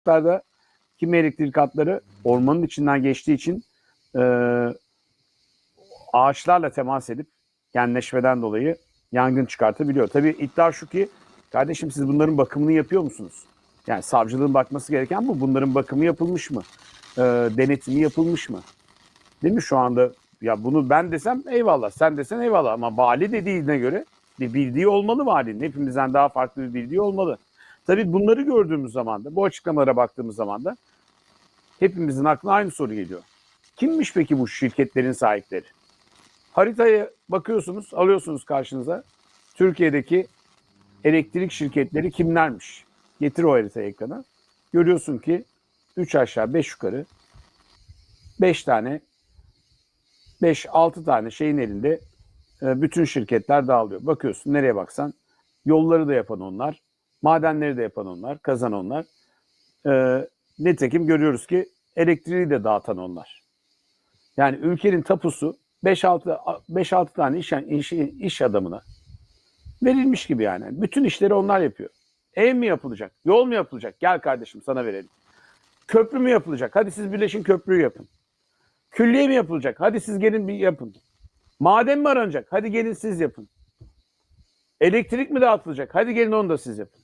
hatlarda kimi elektrik hatları ormanın içinden geçtiği için e, ağaçlarla temas edip genleşmeden dolayı yangın çıkartabiliyor. Tabii iddia şu ki kardeşim siz bunların bakımını yapıyor musunuz? Yani savcılığın bakması gereken bu. Bunların bakımı yapılmış mı? E, denetimi yapılmış mı? Değil mi şu anda? Ya bunu ben desem eyvallah, sen desen eyvallah ama vali dediğine göre bir bildiği olmalı valinin. Hepimizden daha farklı bir bildiği olmalı. Tabii bunları gördüğümüz zaman da, bu açıklamalara baktığımız zaman da hepimizin aklına aynı soru geliyor. Kimmiş peki bu şirketlerin sahipleri? Haritaya bakıyorsunuz, alıyorsunuz karşınıza. Türkiye'deki elektrik şirketleri kimlermiş? Getir o haritayı ekrana. Görüyorsun ki 3 aşağı 5 yukarı 5 tane 5-6 tane şeyin elinde e, bütün şirketler dağılıyor. Bakıyorsun nereye baksan yolları da yapan onlar, madenleri de yapan onlar, kazan onlar. E, nitekim görüyoruz ki elektriği de dağıtan onlar. Yani ülkenin tapusu 5-6 5-6 tane iş, iş, iş adamına verilmiş gibi yani. Bütün işleri onlar yapıyor. Ev mi yapılacak? Yol mu yapılacak? Gel kardeşim sana verelim. Köprü mü yapılacak? Hadi siz birleşin köprüyü yapın. Külliye mi yapılacak? Hadi siz gelin bir yapın. Maden mi aranacak? Hadi gelin siz yapın. Elektrik mi dağıtılacak? Hadi gelin onu da siz yapın.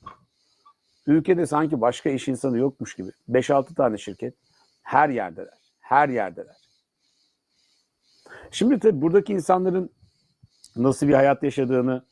Ülkede sanki başka iş insanı yokmuş gibi. 5-6 tane şirket her yerdeler. Her yerdeler. Şimdi tabii buradaki insanların nasıl bir hayat yaşadığını